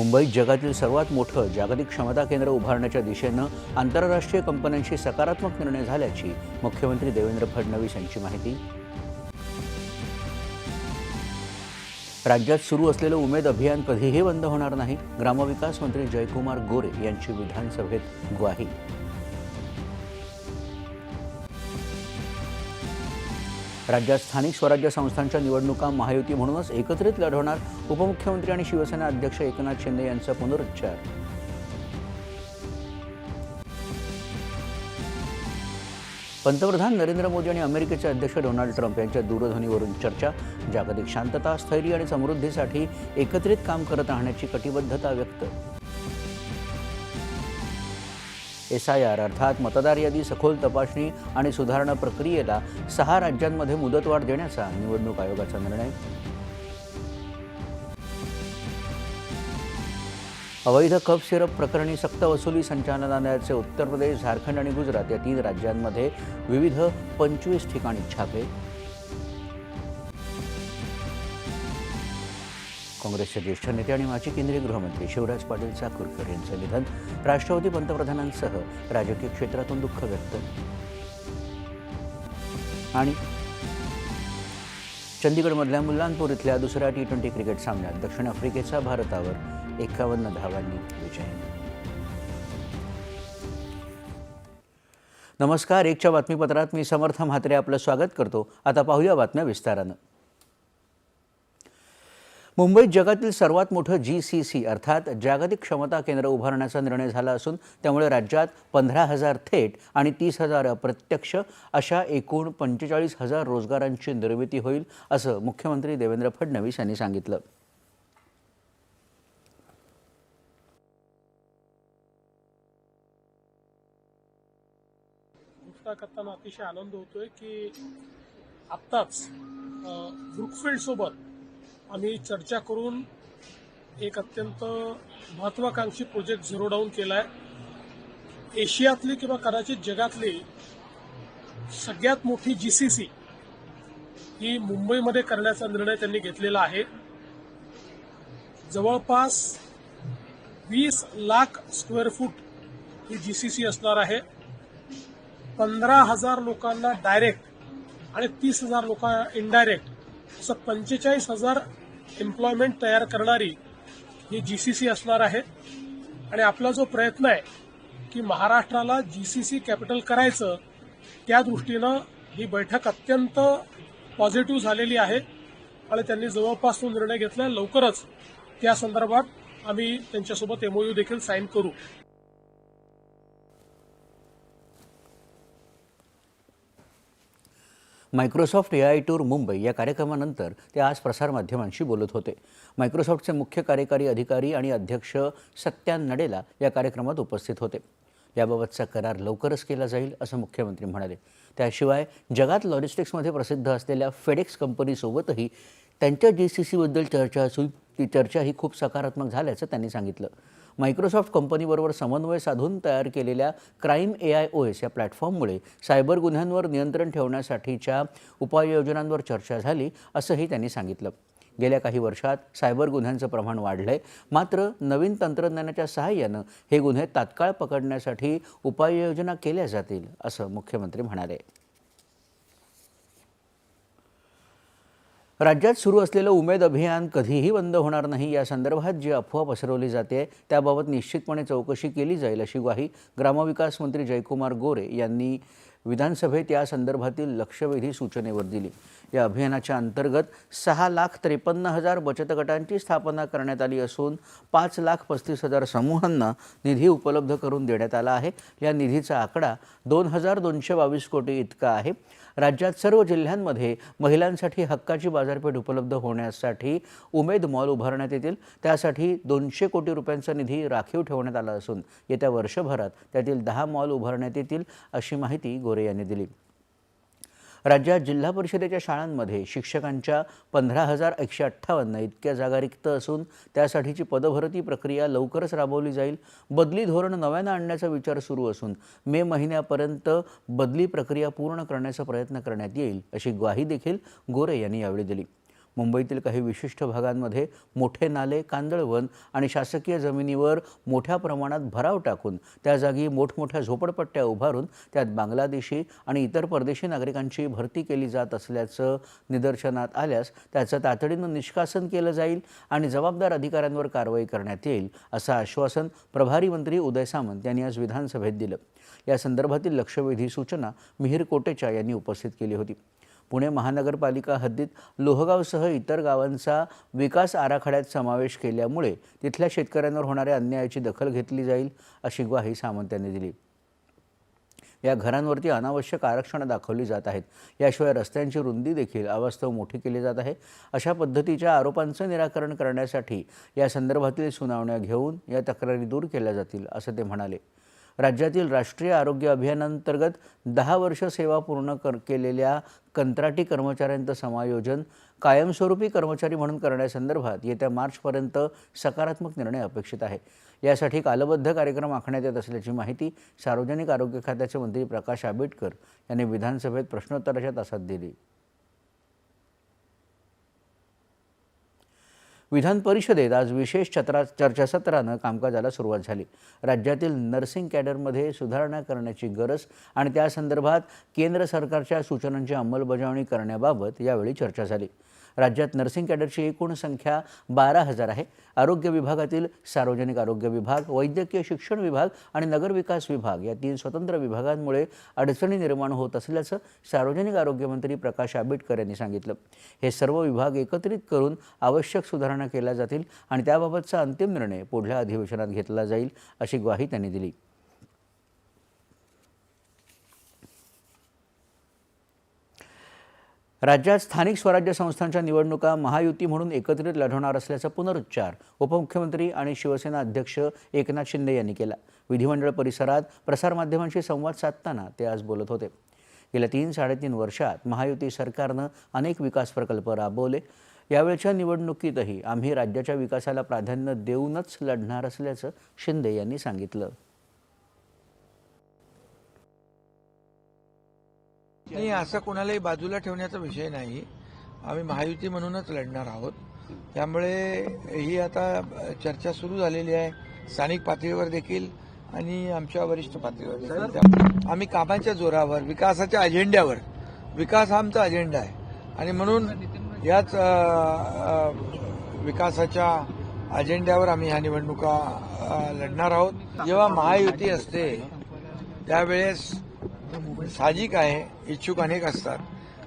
मुंबईत जगातील सर्वात मोठं जागतिक क्षमता केंद्र उभारण्याच्या दिशेनं आंतरराष्ट्रीय कंपन्यांशी सकारात्मक निर्णय झाल्याची मुख्यमंत्री देवेंद्र फडणवीस यांची माहिती. राज्यात सुरू असलेलं उमेद अभियान कधीही बंद होणार नाही. ग्रामविकास मंत्री जयकुमार गोरे यांची विधानसभेत ग्वाही. राज्यात स्थानिक स्वराज्य संस्थांच्या निवडणुका महायुती म्हणूनच एकत्रित लढवणार उपमुख्यमंत्री आणि शिवसेना अध्यक्ष एकनाथ शिंदे यांचा पुनरुच्चार. पंतप्रधान नरेंद्र मोदी आणि अमेरिकेचे अध्यक्ष डोनाल्ड ट्रम्प यांच्या दूरध्वनीवरून चर्चा जागतिक शांतता स्थैर्य आणि समृद्धीसाठी एकत्रित काम करत राहण्याची कटिबद्धता व्यक्त एस आय आर अर्थात मतदार यादी सखोल तपासणी आणि सुधारणा प्रक्रियेला सहा राज्यांमध्ये मुदतवाढ देण्याचा निवडणूक आयोगाचा निर्णय. अवैध कप सिरप प्रकरणी सक्तवसुली संचालनालयाचे उत्तर प्रदेश झारखंड आणि गुजरात या तीन राज्यांमध्ये विविध पंचवीस ठिकाणी छापे. काँग्रेसचे ज्येष्ठ नेते आणि माजी केंद्रीय गृहमंत्री शिवराज पाटील चाकूरकर यांचं निधन राष्ट्रवादी पंतप्रधानांसह राजकीय क्षेत्रातून दुःख व्यक्त. आणि चंदीगडमधल्या मुल्लानपूर इथल्या दुसऱ्या टी ट्वेंटी क्रिकेट सामन्यात दक्षिण आफ्रिकेचा भारतावर एकावन्न धावांनी विजय. नमस्कार एकच्या बातमीपत्रात मी समर्थ म्हात्रे आपलं स्वागत करतो. आता पाहूया बातम्या विस्तारानं. मुंबईत जगातील सर्वात मोठं जी सी सी अर्थात जागतिक क्षमता केंद्र उभारण्याचा निर्णय झाला असून त्यामुळे राज्यात पंधरा हजार थेट आणि तीस हजार अप्रत्यक्ष अशा एकूण पंचेचाळीस हजार रोजगारांची निर्मिती होईल असं मुख्यमंत्री देवेंद्र फडणवीस यांनी सांगितलं. करताना अतिशय आनंद होतोय की आत्ताच ब्रुकफिल्ड सोबत आम्ही चर्चा करून एक अत्यंत महत्वाकांक्षी प्रोजेक्ट झिरो डाऊन केला आहे एशियातली किंवा कदाचित जगातली सगळ्यात मोठी जी सी सी ही मुंबईमध्ये करण्याचा निर्णय त्यांनी घेतलेला आहे. जवळपास वीस लाख स्क्वेअर फूट ही जी सी सी असणार आहे. पंधरा हजार लोकांना डायरेक्ट आणि तीस हजार लोकांना इनडायरेक्ट असं पंचेचाळीस हजार एम्प्लॉयमेंट तयार करणारी ही जी सी सी असणार आहे. आणि आपला जो प्रयत्न आहे की महाराष्ट्राला जी सी सी कॅपिटल करायचं त्या दृष्टीनं ही बैठक अत्यंत पॉझिटिव्ह झालेली आहे. आणि त्यांनी जवळपास तो निर्णय घेतला. लवकरच त्या संदर्भात आम्ही त्यांच्यासोबत एमओयू देखील साईन करू. Microsoft A I tour Mumbai या कार्यक्रमानंतर ते आज प्रसारमाध्यमांशी बोलत होते. मायक्रोसॉफ्टचे मुख्य कार्यकारी अधिकारी आणि अध्यक्ष सत्यान नडेला या कार्यक्रमात उपस्थित होते. याबाबतचा करार लवकरच केला जाईल असं मुख्यमंत्री म्हणाले. त्याशिवाय जगात लॉजिस्टिक्समध्ये प्रसिद्ध असलेल्या फेडेक्स कंपनीसोबतही त्यांच्या जी सी सीबद्दल चर्चा असून ती चर्चा ही खूप सकारात्मक झाल्याचं त्यांनी सांगितलं. मायक्रोसॉफ्ट कंपनीबरोबर समन्वय साधून तयार केलेल्या crime A I O S या प्लॅटफॉर्ममुळे सायबर गुन्ह्यांवर नियंत्रण ठेवण्यासाठीच्या उपाययोजनांवर चर्चा झाली असंही त्यांनी सांगितलं. गेल्या काही वर्षात सायबर गुन्ह्यांचं प्रमाण वाढलंय. मात्र नवीन तंत्रज्ञानाच्या सहाय्यानं हे गुन्हे तात्काळ पकडण्यासाठी उपाययोजना केल्या जातील असं मुख्यमंत्री म्हणाले. राज्यात सुरू असलेलं उमेद अभियान कधीही बंद होणार नाही. या संदर्भात जी अफवा पसरवली जाते त्याबाबत निश्चितपणे चौकशी केली जाईल अशी ग्वाही ग्रामविकास मंत्री जयकुमार गोरे यांनी विधानसभेत या संदर्भातील लक्षवेधी सूचनेवर दिली. या अभियानाच्या अंतर्गत सहा लाख त्रेपन्न हजार बचत गटांची स्थापना करण्यात आली असून पाच लाख पस्तीस हजार समूहांना निधी उपलब्ध करून देण्यात आला आहे. या निधीचा आकडा दोन हजार दोनशे बावीस कोटी इतका आहे. राज्यात सर्व जिल्ह्यांमध्ये महिलांसाठी हक्काची बाजारपेठ उपलब्ध होण्यासाठी उमेद मॉल उभारण्यात येतील. त्यासाठी दोनशे कोटी रुपयांचा निधी राखीव ठेवण्यात आला असून येत्या वर्षभरात त्यातील दहा मॉल उभारण्यात येतील अशी माहिती गोरे यांनी दिली. राज्यात जिल्हा परिषदेच्या शाळांमध्ये शिक्षकांच्या पंधरा हजार एकशे अठ्ठावन्न इतक्या जागा रिक्त असून त्यासाठीची पदभरती प्रक्रिया लवकरच राबवली जाईल. बदली धोरण नव्यानं आणण्याचा विचार सुरू असून मे महिन्यापर्यंत बदली प्रक्रिया पूर्ण करण्याचा प्रयत्न करण्यात येईल अशी ग्वाही देखील गोरे यांनी यावेळी दिली. मुंबईतील काही विशिष्ट भागांमध्ये मोठे नाले कांदळवन आणि शासकीय जमिनीवर मोठ्या प्रमाणात भराव टाकून त्या जागी मोठमोठ्या झोपडपट्ट्या उभारून त्यात बांगलादेशी आणि इतर परदेशी नागरिकांची भरती केली जात असल्याचं निदर्शनात आल्यास त्याचं तातडीनं निष्कासन केलं जाईल आणि जबाबदार अधिकाऱ्यांवर कारवाई करण्यात येईल असं आश्वासन प्रभारी मंत्री उदय सामंत यांनी आज विधानसभेत दिलं. या संदर्भातील लक्षवेधी सूचना मिहीर कोटेचा यांनी उपस्थित केली होती. पुणे महानगरपालिका हद्दीत लोहगावसह इतर गावांचा विकास आराखड्यात समावेश केल्यामुळे तिथल्या शेतकऱ्यांवर होणाऱ्या अन्यायाची दखल घेतली जाईल अशी ग्वाही सामंत यांनी दिली. या घरांवरती अनावश्यक आरक्षणं दाखवली जात आहेत. याशिवाय रस्त्यांची रुंदी देखील अवास्तव मोठी केली जात आहे. अशा पद्धतीच्या आरोपांचं निराकरण करण्यासाठी या संदर्भातील सुनावण्या घेऊन या तक्रारी दूर केल्या जातील असं ते म्हणाले. राज्यातील राष्ट्रीय आरोग्य अभियानांतर्गत दहा वर्ष सेवा पूर्ण कर केलेल्या कंत्राटी कर्मचाऱ्यांचं समायोजन कायमस्वरूपी कर्मचारी म्हणून करण्यासंदर्भात येत्या मार्चपर्यंत सकारात्मक निर्णय अपेक्षित आहे. यासाठी कालबद्ध कार्यक्रम आखण्यात येत असल्याची माहिती सार्वजनिक आरोग्य खात्याचे मंत्री प्रकाश आंबेडकर यांनी विधानसभेत प्रश्नोत्तराच्या तासात दिली. विधान परिषदेत आज विशेष चत्रा चर्चासत्रानं कामकाजाला सुरुवात झाली. राज्यातील नर्सिंग कॅडरमध्ये सुधारणा करण्याची गरज आणि त्या संदर्भात केंद्र सरकारच्या सूचनांची अंमलबजावणी करण्याबाबत यावेळी चर्चा झाली. राज्यात नर्सिंग कॅडरची एकूण संख्या बारा हजार आहे. आरोग्य विभागातील सार्वजनिक आरोग्य विभाग वैद्यकीय शिक्षण विभाग आणि नगरविकास विभाग या तीन स्वतंत्र विभागांमुळे अडचणी निर्माण होत असल्याचं सार्वजनिक आरोग्यमंत्री प्रकाश आंबेडकर यांनी सांगितलं. हे सर्व विभाग एकत्रित करून आवश्यक सुधारणा केल्या जातील आणि त्याबाबतचा अंतिम निर्णय पुढल्या अधिवेशनात घेतला जाईल अशी ग्वाही त्यांनी दिली. राज्यात स्थानिक स्वराज्य संस्थांच्या निवडणुका महायुती म्हणून एकत्रित लढवणार असल्याचा पुनरुच्चार उपमुख्यमंत्री आणि शिवसेना अध्यक्ष एकनाथ शिंदे यांनी केला. विधिमंडळ परिसरात प्रसारमाध्यमांशी संवाद साधताना ते आज बोलत होते. गेल्या तीन साडेतीन वर्षात महायुती सरकारनं अनेक विकास प्रकल्प राबवले. यावेळच्या निवडणुकीतही आम्ही राज्याच्या विकासाला प्राधान्य देऊनच लढणार असल्याचं शिंदे यांनी सांगितलं. नाही असं कोणालाही बाजूला ठेवण्याचा विषय नाही. आम्ही महायुती म्हणूनच लढणार आहोत. त्यामुळे ही आता चर्चा सुरू झालेली आहे. स्थानिक पातळीवर देखील आणि आमच्या वरिष्ठ पातळीवर देखील. आम्ही कामाच्या जोरावर विकासाच्या अजेंड्यावर विकास हा आमचा अजेंडा आहे. आणि म्हणून याच विकासाच्या अजेंड्यावर आम्ही ह्या निवडणुका लढणार आहोत. जेव्हा महायुती असते त्यावेळेस साहजिक आहे इच्छुक अनेक असतात.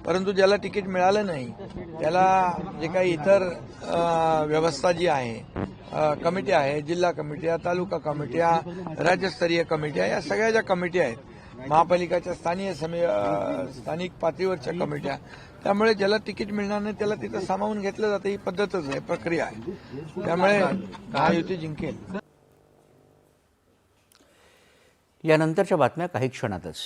परंतु ज्याला तिकीट मिळालं नाही त्याला जे काही इतर व्यवस्था जी आहे कमिटी आहे जिल्हा कमिट्या तालुका कमिट्या राज्यस्तरीय कमिट्या या सगळ्या ज्या कमिट्या आहेत महापालिकाच्या स्थानीय समे स्थानिक पातळीवरच्या कमिट्या त्यामुळे ज्याला तिकीट मिळणार नाही त्याला तिथं सामावून घेतलं जातं ही पद्धतच आहे प्रक्रिया आहे. त्यामुळे महायुती जिंकेल. यानंतरच्या बातम्या काही क्षणातच.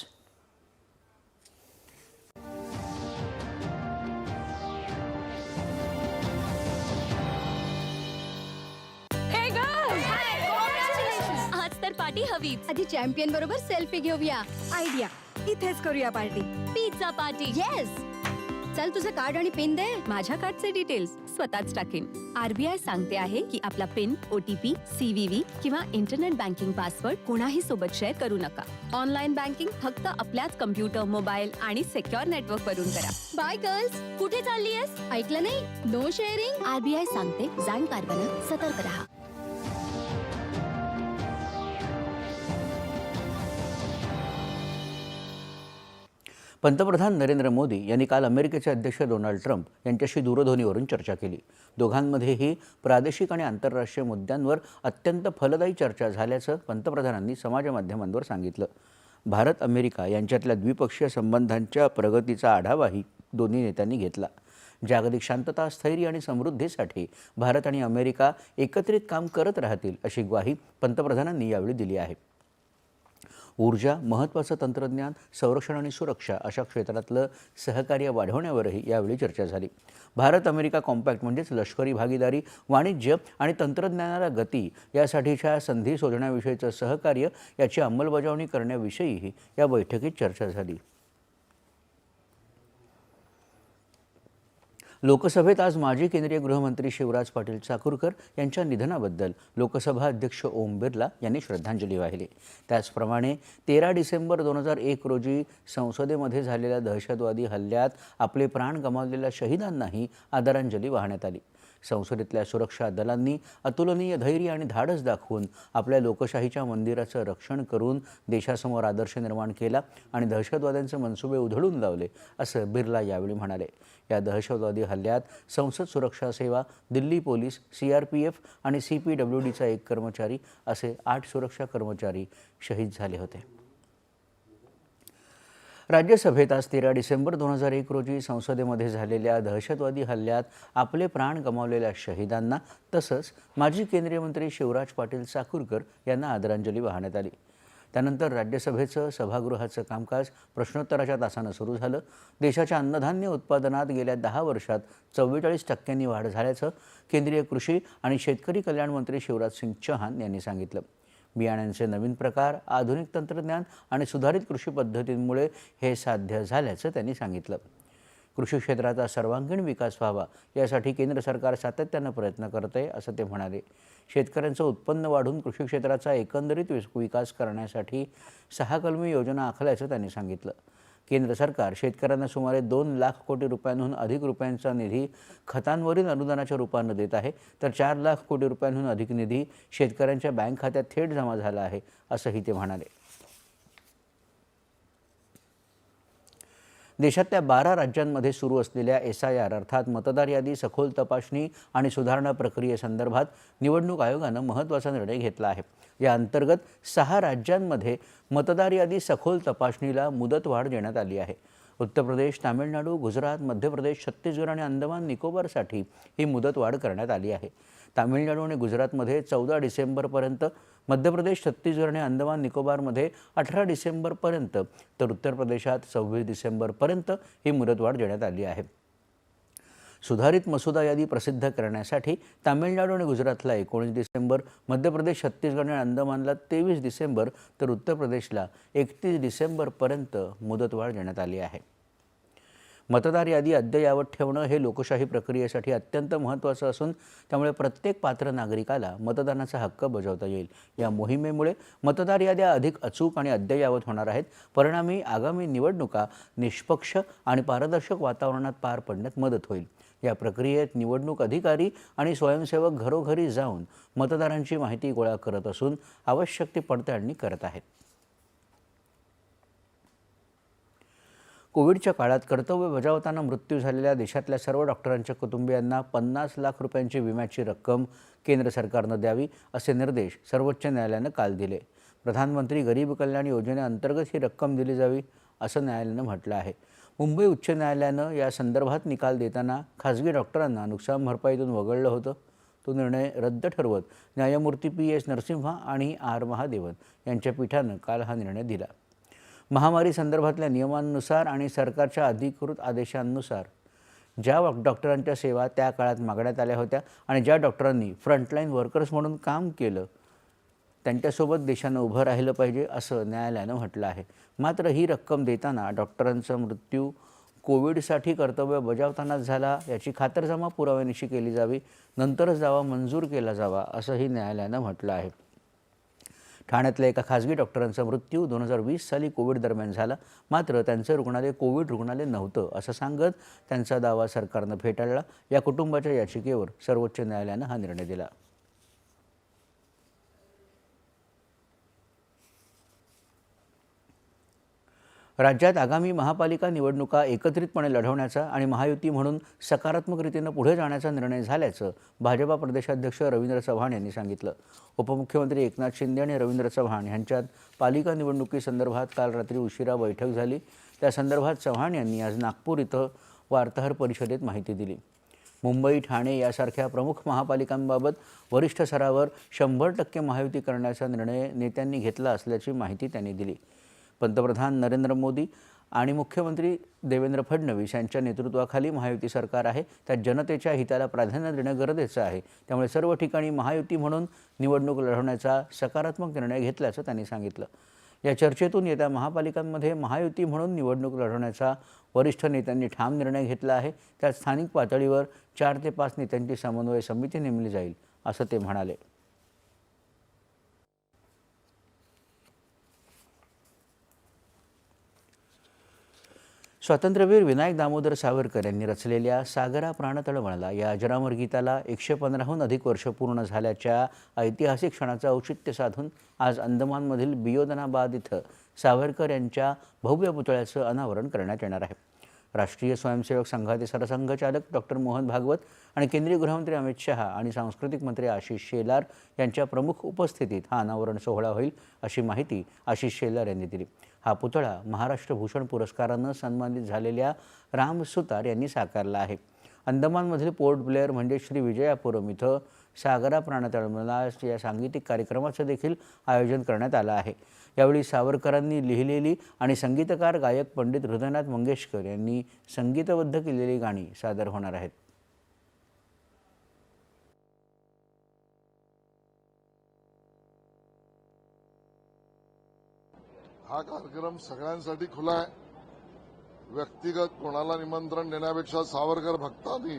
हवीच आधी चॅम्पियन बरोबर सेल्फी घेऊया. आयडिया. इथेच करूया पार्टी. Pizza party. येस. चल तुझं कार्ड आणि पिन दे. माझ्या कार्डचे डिटेल्स स्वतःच टाकेन. आरबीआय सांगते आहे की आपला पिन ओटीपी सीव्हीव्ही किंवा इंटरनेट बँकिंग पासवर्ड कोणाही सोबत शेअर करू नका. ऑनलाईन बँकिंग फक्त आपल्याच कम्प्युटर मोबाईल आणि सेक्युअर नेटवर्क वरून करा. Bye girls. कुठे चाललीयस? ऐकलं नाही? No sharing? आरबीआय सांगते जाणकार बना सतर्क रहा. पंतप्रधान नरेंद्र मोदी यांनी काल अमेरिकेचे अध्यक्ष डोनाल्ड ट्रम्प यांच्याशी दूरध्वनीवरून चर्चा केली. दोघांमध्येही प्रादेशिक आणि आंतरराष्ट्रीय मुद्द्यांवर अत्यंत फलदायी चर्चा झाल्याचं पंतप्रधानांनी समाजमाध्यमांवर सांगितलं. भारत अमेरिका यांच्यातल्या द्विपक्षीय संबंधांच्या प्रगतीचा आढावाही दोन्ही नेत्यांनी घेतला. जागतिक शांतता स्थैर्य आणि समृद्धीसाठी भारत आणि अमेरिका एकत्रित काम करत राहतील अशी ग्वाही पंतप्रधानांनी यावेळी दिली आहे. ऊर्जा महत्त्वाचं तंत्रज्ञान संरक्षण आणि सुरक्षा अशा क्षेत्रातलं सहकार्य वाढवण्यावरही यावेळी चर्चा झाली. भारत अमेरिका कॉम्पॅक्ट म्हणजेच लष्करी भागीदारी वाणिज्य आणि तंत्रज्ञानाला गती यासाठीच्या संधी शोधण्याविषयीचं सहकार्य याची अंमलबजावणी करण्याविषयीही या बैठकीत चर्चा झाली. लोकसभेत आज माजी केंद्रीय गृहमंत्री शिवराज पाटील चाकूरकर यांच्या निधनाबद्दल लोकसभा अध्यक्ष ओम बिर्ला यांनी श्रद्धांजली वाहिली. त्याचप्रमाणे तेरा डिसेंबर दोन हजार एक रोजी संसदेमध्ये झालेल्या दहशतवादी हल्ल्यात आपले प्राण गमावलेल्या शहीदांनाही आदरांजली वाहण्यात आली. संसदेतल्या सुरक्षा दलांनी अतुलनीय धैर्य आणि धाडस दाखवून आपल्या लोकशाहीच्या मंदिराचं रक्षण करून देशासमोर आदर्श निर्माण केला आणि दहशतवाद्यांचे मनसुबे उधळून लावले असं बिर्ला यावेळी म्हणाले. या दहशतवादी हल्ल्यात संसद सुरक्षा सेवा Delhi police C R P F आणि सी पी डब्ल्यू डीचा एक कर्मचारी असे आठ सुरक्षा कर्मचारी शहीद झाले होते. राज्यसभेत आज तेरा डिसेंबर दोन हजार एक रोजी संसदेमध्ये झालेल्या दहशतवादी हल्ल्यात आपले प्राण गमावलेल्या शहीदांना तसंच माजी केंद्रीय मंत्री शिवराज पाटील चाकूरकर यांना आदरांजली वाहण्यात आली. त्यानंतर राज्यसभेचं सभागृहाचं कामकाज प्रश्नोत्तराच्या तासानं सुरू झालं. देशाच्या अन्नधान्य उत्पादनात गेल्या दहा वर्षात चव्वेचाळीस टक्क्यांनी वाढ झाल्याचं केंद्रीय कृषी आणि शेतकरी कल्याण मंत्री शिवराज सिंग चौहान यांनी सांगितलं. बियाण्यांचे नवीन प्रकार आधुनिक तंत्रज्ञान आणि सुधारित कृषी पद्धतींमुळे हे साध्य झाल्याचं त्यांनी सांगितलं. कृषी क्षेत्राचा सर्वांगीण विकास व्हावा यासाठी केंद्र सरकार सातत्यानं प्रयत्न करत आहे असं ते म्हणाले. शेतकऱ्यांचं उत्पन्न वाढून कृषी क्षेत्राचा एकंदरीत विकास करण्यासाठी सहा कलमी योजना आखल्याचं त्यांनी सांगितलं. केंद्र सरकार शेतकऱ्यांना सुमारे दोन लाख कोटी रुपयांहून अधिक रुपयांचा निधी खतांवरील अनुदानाच्या रूपानं देत आहे. तर चार लाख कोटी रुपयांहून अधिक निधी शेतकऱ्यांच्या बँक खात्यात थेट जमा झाला आहे असंही ते म्हणाले. देशातल्या बारा राज्यांमध्ये सुरू असलेल्या एस आय आर अर्थात मतदार यादी सखोल तपासणी आणि सुधारणा प्रक्रियेसंदर्भात निवडणूक आयोगानं महत्त्वाचा निर्णय घेतला आहे. या अंतर्गत सहा राज्यांमध्ये मतदार यादी सखोल तपासणीला मुदतवाढ देण्यात आली आहे. उत्तर प्रदेश तामिळनाडू गुजरात मध्य प्रदेश छत्तीसगड आणि अंदमान निकोबारसाठी ही मुदतवाढ करण्यात आली आहे. तामिळनाडू आणि गुजरातमध्ये चौदा डिसेंबरपर्यंत मध्य प्रदेश छत्तीसगड आणि अंदमान निकोबारमध्ये अठरा डिसेंबरपर्यंत तर उत्तर प्रदेशात सव्वीस डिसेंबरपर्यंत ही मुदतवाढ देण्यात आली आहे. सुधारित मसुदा यादी प्रसिद्ध करण्यासाठी तामिळनाडू आणि गुजरातला एकोणीस डिसेंबर मध्य प्रदेश छत्तीसगड आणि अंदमानला तेवीस डिसेंबर तर उत्तर प्रदेशला एकतीस डिसेंबरपर्यंत मुदतवाढ देण्यात आली आहे. मतदार यादी अद्ययावत ठेवणं हे लोकशाही प्रक्रियेसाठी अत्यंत महत्त्वाचं असून त्यामुळे प्रत्येक पात्र नागरिकाला मतदानाचा हक्क बजावता येईल. या मोहिमेमुळे मतदार याद्या अधिक अचूक आणि अद्ययावत होणार आहेत. परिणामी आगामी निवडणुका निष्पक्ष आणि पारदर्शक वातावरणात पार पडण्यात मदत होईल. या प्रक्रियेत निवडणूक अधिकारी आणि स्वयंसेवक घरोघरी जाऊन मतदारांची माहिती गोळा करत असून आवश्यक ती पडताळणी करत आहेत. कोविडच्या काळात कर्तव्य बजावताना मृत्यू झालेल्या देशातल्या सर्व डॉक्टरांच्या कुटुंबियांना पन्नास लाख रुपयांची विम्याची रक्कम केंद्र सरकारनं द्यावी असे निर्देश सर्वोच्च न्यायालयानं काल दिले. प्रधानमंत्री गरीब कल्याण योजनेअंतर्गत ही रक्कम दिली जावी असं न्यायालयानं म्हटलं आहे. मुंबई उच्च न्यायालयानं या संदर्भात निकाल देताना खाजगी डॉक्टरांना नुकसान भरपाईतून वगळलं होतं. तो निर्णय रद्द ठरवत न्यायमूर्ती पी एस नरसिंहा आणि आर महादेवन यांच्या पीठानं काल हा निर्णय दिला. महामारी संदर्भातल्या नियमांनुसार आणि सरकारच्या अधिकृत आदेशांनुसार ज्या डॉक्टरांच्या सेवा त्या काळात मागण्यात आल्या होत्या आणि ज्या डॉक्टरांनी फ्रंटलाईन वर्कर्स म्हणून काम केलं त्यांच्यासोबत देशानं उभं राहिलं पाहिजे असं न्यायालयानं म्हटलं आहे. मात्र ही रक्कम देताना डॉक्टरांचा मृत्यू कोविडसाठी कर्तव्य बजावतानाच झाला याची खातरजमा पुराव्यानिशी केली जावी नंतरच दावा मंजूर केला जावा असंही न्यायालयानं म्हटलं आहे. ठाण्यातल्या एका खाजगी डॉक्टरांचा मृत्यू दोन हजार वीस साली कोविड दरम्यान झाला. मात्र त्यांचं रुग्णालय कोविड रुग्णालय नव्हतं असं सांगत त्यांचा दावा सरकारनं फेटाळला. या कुटुंबाच्या याचिकेवर सर्वोच्च न्यायालयानं हा निर्णय दिला. राज्यात आगामी महापालिका निवडणुका एकत्रितपणे लढवण्याचा आणि महायुती म्हणून सकारात्मक रीतीनं पुढे जाण्याचा निर्णय झाल्याचं भाजपा प्रदेशाध्यक्ष रवींद्र चव्हाण यांनी सांगितलं. उपमुख्यमंत्री एकनाथ शिंदे आणि रवींद्र चव्हाण यांच्यात पालिका निवडणुकीसंदर्भात काल रात्री उशिरा बैठक झाली. त्या संदर्भात चव्हाण यांनी आज नागपूर इथं वार्ताहर परिषदेत माहिती दिली. मुंबई ठाणे यासारख्या प्रमुख महापालिकांबाबत वरिष्ठ स्तरावर शंभर टक्के महायुती करण्याचा निर्णय नेत्यांनी घेतला असल्याची माहिती त्यांनी दिली. पंतप्रधान नरेंद्र मोदी आणि मुख्यमंत्री देवेंद्र फडणवीस यांच्या नेतृत्वाखाली महायुती सरकार आहे. त्यात जनतेच्या हिताला प्राधान्य देणं गरजेचं आहे. त्यामुळे सर्व ठिकाणी महायुती म्हणून निवडणूक लढवण्याचा सकारात्मक निर्णय घेतल्याचं त्यांनी सांगितलं. या चर्चेतून येत्या महापालिकांमध्ये महायुती म्हणून निवडणूक लढवण्याचा वरिष्ठ नेत्यांनी ठाम निर्णय घेतला आहे. त्यात स्थानिक पातळीवर चार ते पाच नेत्यांची समन्वय समिती नेमली जाईल असं ते म्हणाले. स्वातंत्र्यवीर विनायक दामोदर सावरकर यांनी रचलेल्या सागरा प्राणतळमळला या अजरामर गीताला एकशे पंधराहून अधिक वर्ष पूर्ण झाल्याच्या ऐतिहासिक क्षणाचं औचित्य साधून आज अंदमानमधील बियोदनाबाद इथं सावरकर यांच्या भव्य पुतळ्याचं अनावरण करण्यात येणार आहे. राष्ट्रीय स्वयंसेवक संघाचे सरसंघचालक डॉक्टर मोहन भागवत आणि केंद्रीय गृहमंत्री अमित शहा आणि सांस्कृतिक मंत्री आशिष शेलार यांच्या प्रमुख उपस्थितीत हा अनावरण सोहळा होईल अशी माहिती आशिष शेलार यांनी दिली. हा पुतळा महाराष्ट्र भूषण पुरस्कारानं सन्मानित झालेल्या राम सुतार यांनी साकारला आहे. अंदमानमधील पोर्ट ब्लेअर म्हणजे श्री विजयापुरम इथं सागरा प्राणतळमला या सांगीतिक कार्यक्रमाचं देखील आयोजन करण्यात आलं आहे. यावेळी सावरकरांनी लिहिलेली आणि संगीतकार गायक पंडित हृदयनाथ मंगेशकर यांनी संगीतबद्ध केलेली गाणी सादर होणार आहेत. हा कार्यक्रम सगळ्यांसाठी खुला आहे. व्यक्तिगत कोणाला निमंत्रण देण्यापेक्षा सावरकर भक्तांनी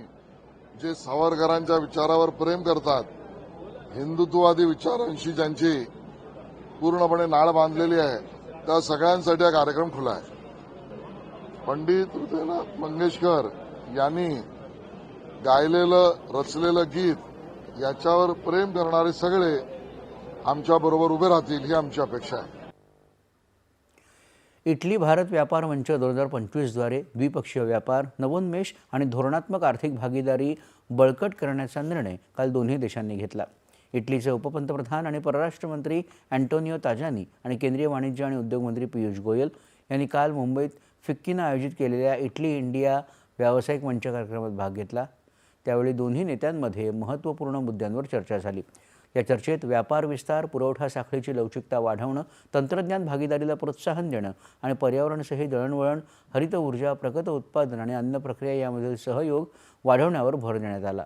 जे सावरकरांच्या विचारावर प्रेम करतात हिंदुत्ववादी विचारांशी ज्यांची पूर्णपणे नाळ बांधलेली आहे त्या सगळ्यांसाठी हा कार्यक्रम खुला आहे. पंडित हृदयनाथ मंगेशकर यांनी गायलेलं रचलेलं गीत याच्यावर प्रेम करणारे सगळे आमच्याबरोबर उभे राहतील ही आमची अपेक्षा आहे. इटली भारत व्यापार मंच दोन हजार पंचवीसद्वारे द्विपक्षीय व्यापार नवोन्मेष आणि धोरणात्मक आर्थिक भागीदारी बळकट करण्याचा निर्णय काल दोन्ही देशांनी घेतला. इटलीचे उपपंतप्रधान आणि परराष्ट्र मंत्री अँटोनिओ ताजानी आणि केंद्रीय वाणिज्य आणि उद्योग मंत्री पियुष गोयल यांनी काल मुंबईत फिक्कीनं आयोजित केलेल्या इटली इंडिया व्यावसायिक मंच कार्यक्रमात भाग घेतला. त्यावेळी दोन्ही नेत्यांमध्ये महत्त्वपूर्ण मुद्द्यांवर चर्चा झाली. या चर्चेत व्यापार विस्तार पुरवठा साखळीची लवचिकता वाढवणं तंत्रज्ञान भागीदारीला प्रोत्साहन देणं आणि पर्यावरणसही दळणवळण हरित ऊर्जा प्रगत उत्पादन आणि अन्न प्रक्रिया यामधील सहयोग वाढवण्यावर भर देण्यात आला.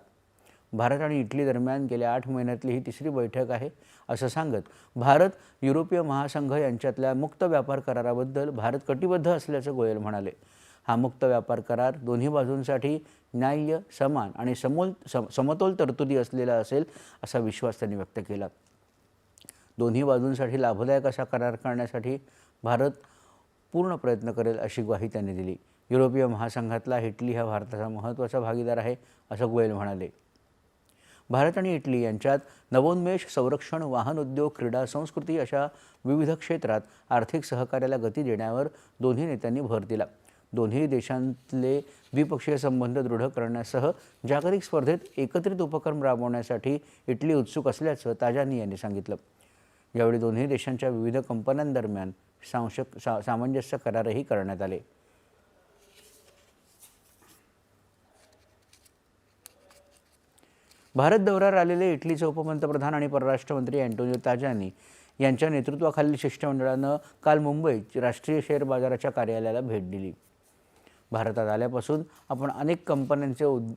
भारत आणि इटली दरम्यान गेल्या आठ महिन्यातली ही तिसरी बैठक आहे असं सांगत भारत युरोपीय महासंघ यांच्यातल्या मुक्त व्यापार कराराबद्दल भारत कटिबद्ध असल्याचं गोयल म्हणाले. हा मुक्त व्यापार करार. दोन्ही बाजूंसाठी न्याय्य समान आणि समोल सम समतोल तरतुदी असलेला असेल असा विश्वास त्यांनी व्यक्त केला. दोन्ही बाजूंसाठी लाभदायक असा करार करण्यासाठी भारत पूर्ण प्रयत्न करेल अशी ग्वाही त्यांनी दिली. युरोपीय महासंघातला इटली हा भारताचा महत्त्वाचा भागीदार आहे असं गोयल म्हणाले. भारत आणि इटली यांच्यात नवोन्मेष संरक्षण वाहन उद्योग क्रीडा संस्कृती अशा विविध क्षेत्रात आर्थिक सहकार्याला गती देण्यावर दोन्ही नेत्यांनी भर दिला. दोन्ही देशांतले द्विपक्षीय संबंध दृढ करण्यासह जागतिक स्पर्धेत एकत्रित उपक्रम राबवण्यासाठी इटली उत्सुक असल्याचं ताजानी यांनी सांगितलं. यावेळी दोन्ही देशांच्या विविध कंपन्यांदरम्यान सांशक सा सामंजस्य करारही करण्यात आले. भारत दौऱ्यावर आलेले इटलीचे उपपंतप्रधान आणि परराष्ट्र मंत्री अँटोनिओ ताजानी यांच्या नेतृत्वाखालील शिष्टमंडळानं काल मुंबईत राष्ट्रीय शेअर बाजाराच्या कार्यालयाला भेट दिली. भारतात आल्यापासून आपण अनेक कंपन्यांचे उद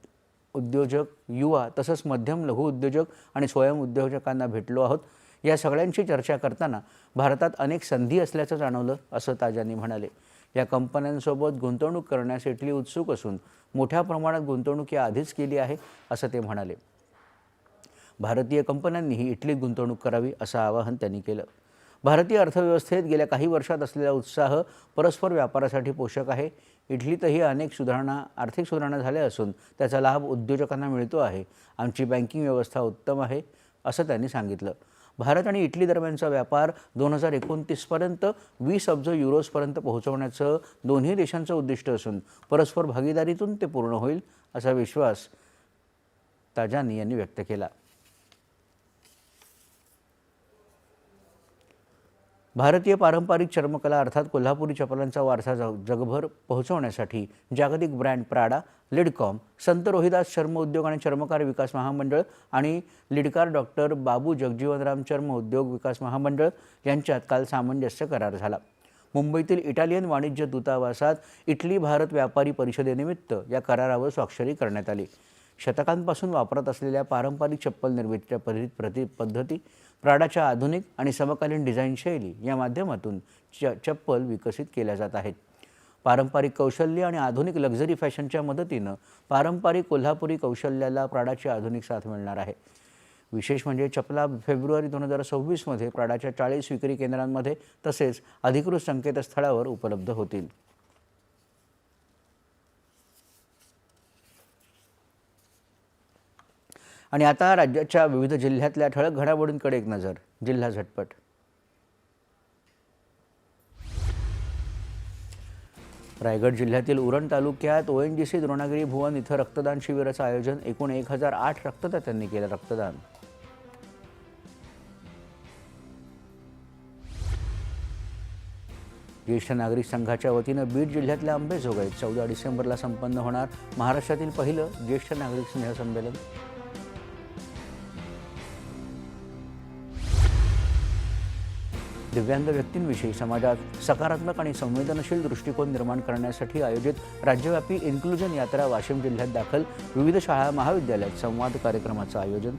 उद्योजक युवा तसंच मध्यम लघु उद्योजक आणि स्वयं उद्योजकांना भेटलो आहोत. या सगळ्यांशी चर्चा करताना भारतात अनेक संधी असल्याचं जाणवलं असं ताजानी म्हणाले. या कंपन्यांसोबत गुंतवणूक करण्यास इटली उत्सुक असून मोठ्या प्रमाणात गुंतवणूक या आधीच केली आहे असं ते म्हणाले. भारतीय कंपन्यांनीही इटलीत गुंतवणूक करावी असं आवाहन त्यांनी केलं. भारतीय अर्थव्यवस्थेत गेल्या काही वर्षात असलेला उत्साह परस्पर व्यापारासाठी पोषक आहे. इटलीतही अनेक सुधारणा आर्थिक सुधारणा झाल्या असून त्याचा लाभ उद्योजकांना मिळतो आहे. आमची बँकिंग व्यवस्था उत्तम आहे असं त्यांनी सांगितलं. भारत आणि इटली दरम्यानचा व्यापार दोन हजार एकोणतीसपर्यंत वीस अब्ज युरोजपर्यंत पोहोचवण्याचं दोन्ही देशांचं उद्दिष्ट असून परस्पर भागीदारीतून ते पूर्ण होईल असा विश्वास ताजानी यांनी व्यक्त केला. भारतीय पारंपरिक चर्मकला अर्थात कोल्हापुरी चपलांचा वारसा जगभर पोहोचवण्यासाठी जागतिक ब्रँड प्राडा लिडकॉम संत रोहिदास चर्म उद्योग आणि चर्मकार विकास महामंडळ आणि लिडकार डॉक्टर बाबू जगजीवनराम चर्म उद्योग विकास महामंडळ यांच्यात काल सामंजस्य करार झाला. मुंबईतील इटालियन वाणिज्य दूतावासात इटली भारत व्यापारी परिषदेनिमित्त या करारावर स्वाक्षरी करण्यात आली. शतकांपासून वापरात असलेल्या पारंपरिक चप्पल निर्मितीच्या परि पद्धती प्राडाच्या आधुनिक आणि समकालीन डिझाईन शैली या माध्यमातून च चप्पल विकसित केल्या जात आहेत. पारंपरिक कौशल्य आणि आधुनिक लक्झरी फॅशनच्या मदतीनं पारंपरिक कोल्हापुरी कौशल्याला प्राडाची आधुनिक साथ मिळणार आहे. विशेष म्हणजे चपला फेब्रुवारी दोन हजार सव्वीसमध्ये प्राडाच्या चाळीस विक्री केंद्रांमध्ये तसेच अधिकृत संकेतस्थळावर उपलब्ध होतील. आणि आता राज्याच्या विविध जिल्ह्यातल्या ठळक घडामोडींकडे एक नजर जिल्हा झटपट. रायगड जिल्ह्यातील उरण तालुक्यात O N G C Dronagiri Bhuvan इथं रक्तदान शिबिराचं आयोजन एकूण एक हजार आठ रक्तदात्यांनी केलं रक्तदान. ज्येष्ठ नागरिक संघाच्या वतीनं बीड जिल्ह्यातल्या अंबेजोगाईत चौदा डिसेंबरला संपन्न होणार महाराष्ट्रातील पहिलं ज्येष्ठ नागरिक स्नेह दिव्यांग व्यक्तींविषयी समाजात सकारात्मक आणि संवेदनशील दृष्टिकोन निर्माण करण्यासाठी आयोजित राज्यव्यापी इन्क्लुजन यात्रा वाशिम जिल्ह्यात दाखल विविध शाळा महाविद्यालयात संवाद कार्यक्रमाचं आयोजन.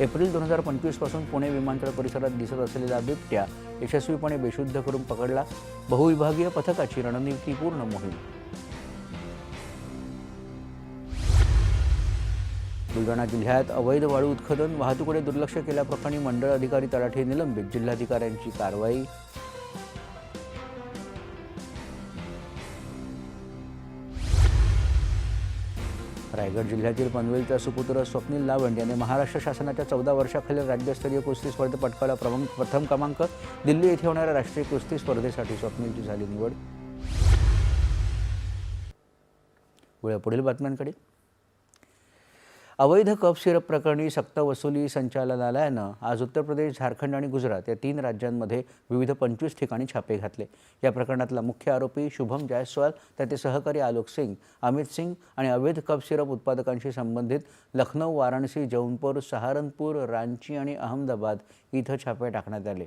एप्रिल दोन हजार पंचवीसपासून पुणे विमानतळ परिसरात दिसत असलेला बिबट्या यशस्वीपणे बेशुद्ध करून पकडला. बहुविभागीय पथकाची रणनीतीपूर्ण मोहीम. बुलढाणा जिल्ह्यात अवैध वाळू उत्खनन वाहतुकीकडे दुर्लक्ष केल्याप्रकरणी मंडळ अधिकारी तलाठे निलंबित जिल्हाधिकाऱ्यांची कारवाई. रायगड जिल्ह्यातील पनवेलचा सुपुत्र स्वप्नील लावंड याने महाराष्ट्र शासनाच्या चौदा वर्षाखालील राज्यस्तरीय कुस्ती स्पर्धेत पटकावला प्रमुख प्रथम क्रमांक. दिल्ली येथे होणाऱ्या राष्ट्रीय कुस्ती स्पर्धेसाठी स्वप्नीलची झाली निवड. वेळ पुढील बातम्यांकडे. अवैध कप सिरप प्रकरणी सक्तवसुली संचालनालयानं आज उत्तर प्रदेश झारखंड आणि गुजरात या तीन राज्यांमध्ये विविध पंचवीस ठिकाणी छापे घातले. या प्रकरणातला मुख्य आरोपी शुभम जायस्वाल त्याचे सहकारी आलोक सिंग अमित सिंग आणि अवैध कप सिरप उत्पादकांशी संबंधित लखनौ वाराणसी जौनपूर सहारनपूर रांची आणि अहमदाबाद इथं छापे टाकण्यात आले.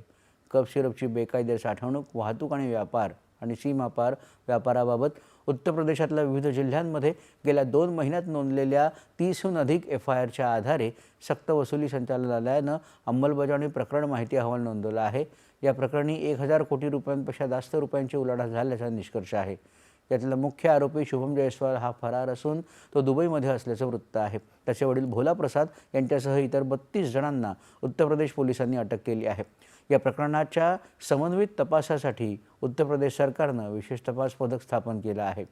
कप सिरपची बेकायदेशीर साठवणूक वाहतूक आणि व्यापार आणि सीमापार व्यापाराबाबत उत्तर प्रदेशातल्या विविध जिल्ह्यांमध्ये गेल्या दोन महिन्यात नोंदलेल्या तीसहून अधिक एफ आय आरच्या आधारे सक्तवसुली संचालनालयानं अंमलबजावणी प्रकरण माहिती अहवाल नोंदवला आहे. या प्रकरणी एक हजार कोटी रुपयांपेक्षा जास्त रुपयांची उलाढाल झाल्याचा निष्कर्ष आहे. यातला मुख्य आरोपी शुभम जयस्वाल हा फरार असून तो दुबईमध्ये असल्याचं वृत्त आहे. त्याचे वडील भोला प्रसाद यांच्यासह इतर बत्तीस जणांना उत्तर प्रदेश पोलिसांनी अटक केली आहे. या प्रकरणाच्या समन्वित तपासासाठी उत्तर प्रदेश सरकारनं विशेष तपास पथक स्थापन केलं आहे.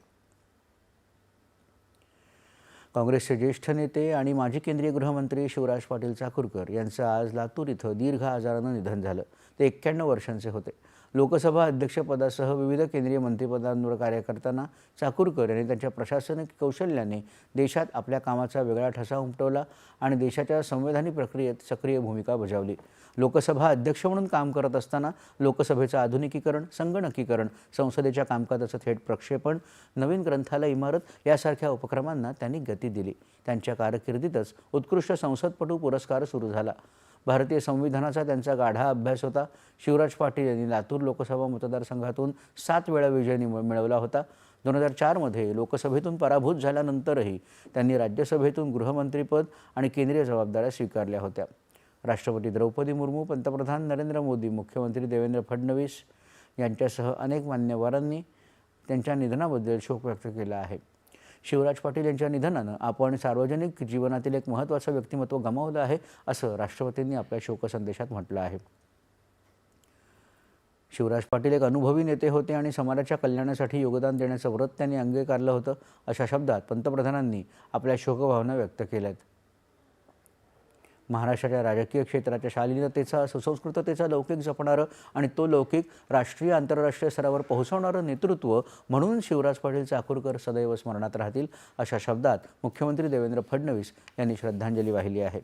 काँग्रेसचे ज्येष्ठ नेते आणि माजी केंद्रीय गृहमंत्री शिवराज पाटील चाकूरकर यांचं आज लातूर इथं दीर्घ आजारानं निधन झालं. ते एक्क्याण्णव वर्षांचे होते. लोकसभा अध्यक्षपदासह विविध केंद्रीय मंत्रिपदांवर कार्य करताना चाकूरकर यांनी त्यांच्या प्रशासनिक कौशल्याने देशात आपल्या कामाचा वेगळा ठसा उमटवला आणि देशाच्या संवैधानिक प्रक्रियेत सक्रिय भूमिका बजावली. लोकसभा अध्यक्ष म्हणून काम करत असताना लोकसभेचं आधुनिकीकरण संगणकीकरण संसदेच्या कामकाजाचं थेट प्रक्षेपण नवीन ग्रंथालय इमारत यासारख्या उपक्रमांना त्यांनी गती दिली. त्यांच्या कारकिर्दीतच उत्कृष्ट संसदपटू पुरस्कार सुरू झाला. भारतीय संविधानाचा त्यांचा गाढा अभ्यास होता. शिवराज पाटील यांनी लातूर लोकसभा मतदारसंघातून सात वेळा विजय निम- मिळवला होता. दोन हजार चारमध्ये लोकसभेतून पराभूत झाल्यानंतरही त्यांनी राज्यसभेतून गृहमंत्रीपद आणि केंद्रीय जबाबदाऱ्या स्वीकारल्या होत्या. राष्ट्रपती द्रौपदी मुर्मू पंतप्रधान नरेंद्र मोदी मुख्यमंत्री देवेंद्र फडणवीस यांच्यासह अनेक मान्यवरांनी त्यांच्या निधनाबद्दल शोक व्यक्त केला आहे. शिवराज पाटील यांच्या निधनानं आपण सार्वजनिक जीवनातील एक महत्त्वाचं व्यक्तिमत्व गमावलं आहे असं राष्ट्रपतींनी आपल्या शोकसंदेशात म्हटलं आहे. शिवराज पाटील एक अनुभवी नेते होते आणि समाजाच्या कल्याणासाठी योगदान देण्याचं व्रत त्यांनी अंगीकारलं होतं अशा शब्दात पंतप्रधानांनी आपल्या शोकभावना व्यक्त केल्या आहेत महाराष्ट्राच्या राजकीय क्षेत्राच्या शालीनतेचा सुसंस्कृततेचा लौकिक जपणारं आणि तो लौकिक राष्ट्रीय आंतरराष्ट्रीय स्तरावर पोहोचवणारं नेतृत्व म्हणून शिवराज पाटील चाकूरकर सदैव स्मरणात राहतील अशा शब्दात मुख्यमंत्री देवेंद्र फडणवीस यांनी श्रद्धांजली वाहिली आहे.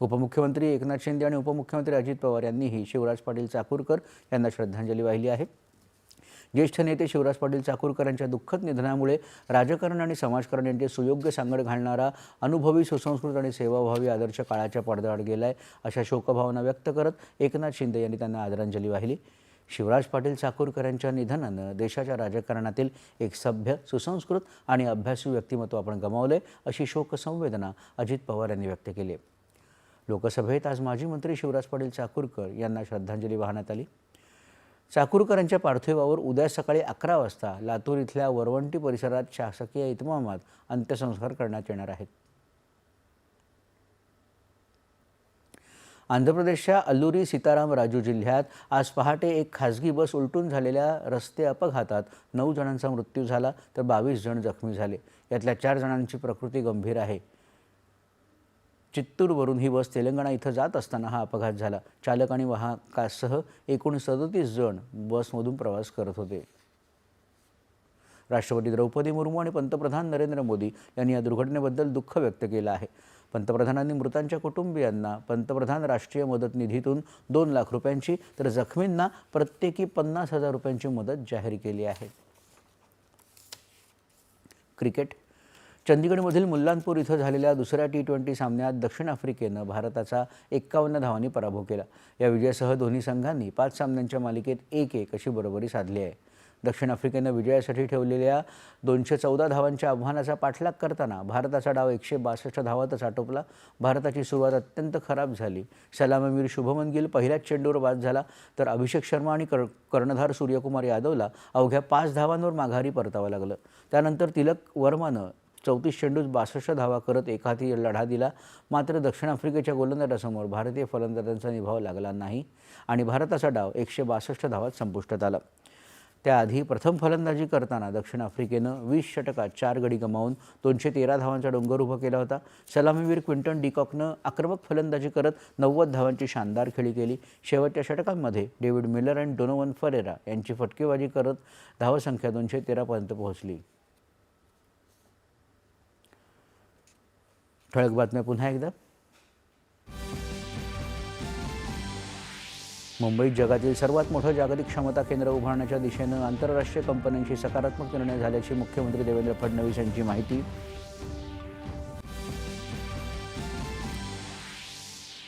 उपमुख्यमंत्री एकनाथ शिंदे आणि उपमुख्यमंत्री अजित पवार यांनीही शिवराज पाटील चाकूरकर यांना श्रद्धांजली वाहिली आहे. ज्येष्ठ नेते शिवराज पाटील चाकूरकर यांच्या दुःखद निधनामुळे राजकारण आणि समाजकारण यांचे सुयोग्य सांगड घालणारा अनुभवी सुसंस्कृत आणि सेवाभावी आदर्श काळाच्या पडद्याआड गेलाय अशा शोकभावना व्यक्त करत एकनाथ शिंदे यांनी त्यांना आदरांजली वाहिली. शिवराज पाटील चाकूरकर यांच्या निधनानं देशाच्या राजकारणातील एक सभ्य सुसंस्कृत आणि अभ्यासू व्यक्तिमत्व आपण गमावले अशी शोकसंवेदना अजित पवार यांनी व्यक्त केली लोकसभेत आज माजी मंत्री शिवराज पाटील चाकूरकर यांना श्रद्धांजली वाहण्यात आली. चाकूरकरांच्या पार्थिवावर उद्या सकाळी अकरा वाजता लातूर इथल्या वरवंटी परिसरात शासकीय इतमामात अंत्यसंस्कार करण्यात येणार आहेत. आंध्र प्रदेशच्या अल्लुरी सीताराम राजू जिल्ह्यात आज पहाटे एक खासगी बस उलटून झालेल्या रस्ते अपघातात नऊ जणांचा मृत्यू झाला तर बावीस जण जखमी झाले. यातल्या चार जणांची प्रकृती गंभीर आहे. चित्तूरवरून ही बस तेलंगणा इथं जात असताना हा अपघात झाला. चालक आणि वाहकासह एकूण सदतीस जण बसमधून प्रवास करत होते. राष्ट्रपती द्रौपदी मुर्मू आणि पंतप्रधान नरेंद्र मोदी यांनी या दुर्घटनेबद्दल दुःख व्यक्त केलं आहे. पंतप्रधानांनी मृतांच्या कुटुंबियांना पंतप्रधान राष्ट्रीय मदत निधीतून दोन लाख रुपयांची तर जखमींना प्रत्येकी पन्नास हजार रुपयांची मदत जाहीर केली आहे. क्रिकेट चंदीगडमधील मुल्लानपूर इथं झालेल्या दुसऱ्या टी ट्वेंटी सामन्यात दक्षिण आफ्रिकेनं भारताचा एक्कावन्न धावांनी पराभव केला. या विजयासह दोन्ही संघांनी पाच सामन्यांच्या मालिकेत एक एक अशी बरोबरी साधली आहे. दक्षिण आफ्रिकेनं विजयासाठी ठेवलेल्या दोनशे चौदा धावांच्या आव्हानाचा पाठलाग करताना भारताचा डाव एकशे बासष्ट धावातच आटोपला. भारताची सुरुवात अत्यंत खराब झाली. सलामीवीर शुभमन गिल पहिल्याच चेंडूवर बाद झाला तर अभिषेक शर्मा आणि कर कर्णधार सूर्यकुमार यादवला अवघ्या पाच धावांवर माघारी परतावं लागलं. त्यानंतर तिलक वर्मानं चौतीस चेंडूत बासष्ट धावा करत एकाहाती लढा दिला. मात्र दक्षिण आफ्रिकेच्या गोलंदाजासमोर भारतीय फलंदाजांचा निभाव लागला नाही आणि भारताचा डाव एकशे बासष्ट धावात संपुष्टात आला. त्याआधी प्रथम फलंदाजी करताना दक्षिण आफ्रिकेनं वीस षटकात चार गडी गमावून दोनशे तेरा धावांचा डोंगर उभा केला होता. सलामीवीर क्विंटन डिकॉकनं आक्रमक फलंदाजी करत नव्वद धावांची शानदार खेळी केली. शेवटच्या षटकांमध्ये डेव्हिड मिलर आणि डोनोवन फरेरा यांची फटकेबाजी करत धावसंख्या दोनशे तेरापर्यंत पोहोचली. ठळक बातम्या पुन्हा एकदा. मुंबईत जगातील सर्वात मोठं जागतिक क्षमता केंद्र उभारण्याच्या दिशेनं आंतरराष्ट्रीय कंपन्यांशी सकारात्मक निर्णय झाल्याची मुख्यमंत्री देवेंद्र फडणवीस यांची माहिती.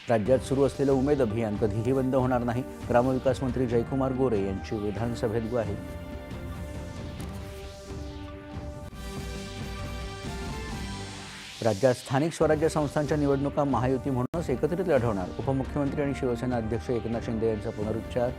राज्यात सुरू असलेलं उमेद अभियान कधीही बंद होणार नाही. ग्रामविकास मंत्री जयकुमार गोरे यांची विधानसभेत ग्वाही. राज्यात स्थानिक स्वराज्य संस्थांच्या निवडणुका महायुती म्हणूनच एकत्रित लढवणार. उपमुख्यमंत्री आणि शिवसेना अध्यक्ष एकनाथ शिंदे यांचा पुनरुच्चार.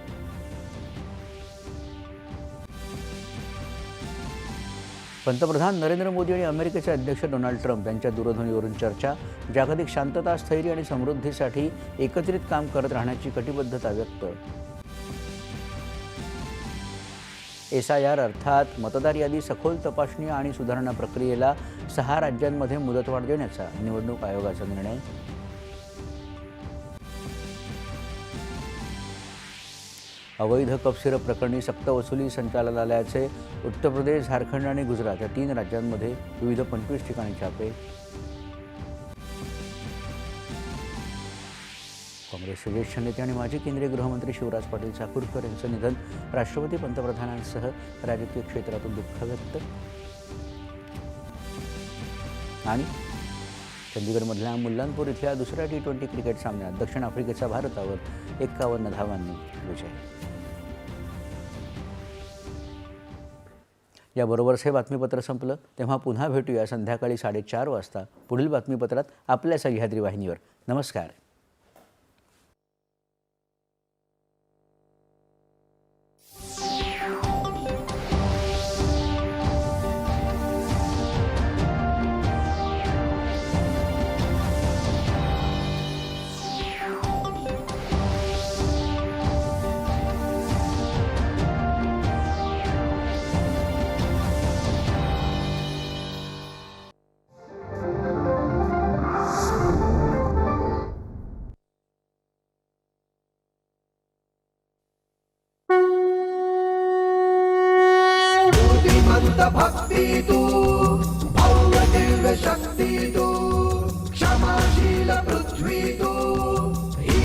पंतप्रधान नरेंद्र मोदी आणि अमेरिकेचे अध्यक्ष डोनाल्ड ट्रम्प यांच्या दूरध्वनीवरून चर्चा जागतिक शांतता स्थैर्य आणि समृद्धीसाठी एकत्रित काम करत राहण्याची कटिबद्धता व्यक्त एस आय आर अर्थात मतदार यादी सखोल तपासणी आणि सुधारणा प्रक्रियेला सहा राज्यांमध्ये मुदतवाढ देण्याचा निवडणूक आयोगाचा निर्णय. अवैध कपसिरप प्रकरणी सक्तवसुली संचालनालयाचे उत्तर प्रदेश झारखंड आणि गुजरात या तीन राज्यांमध्ये विविध पंचवीस ठिकाणी छापे. काँग्रेसचे ज्येष्ठ नेते आणि माजी केंद्रीय गृहमंत्री शिवराज पाटील चाकूरकर यांचं निधन राष्ट्रपती पंतप्रधानांसह राजकीय क्षेत्रातून दुःख व्यक्त. आणि चंदीगडमधल्या मुल्लानपूर इथल्या दुसऱ्या टी ट्वेंटी क्रिकेट सामन्यात दक्षिण आफ्रिकेचा भारतावर एक्कावन्न धावांनी विजय. याबरोबरच हे बातमीपत्र संपलं. तेव्हा पुन्हा भेटूया संध्याकाळी साडेचार वाजता. पुढील बातमीपत्रात आपल्या सह्याद्री वाहिनीवर. नमस्कार.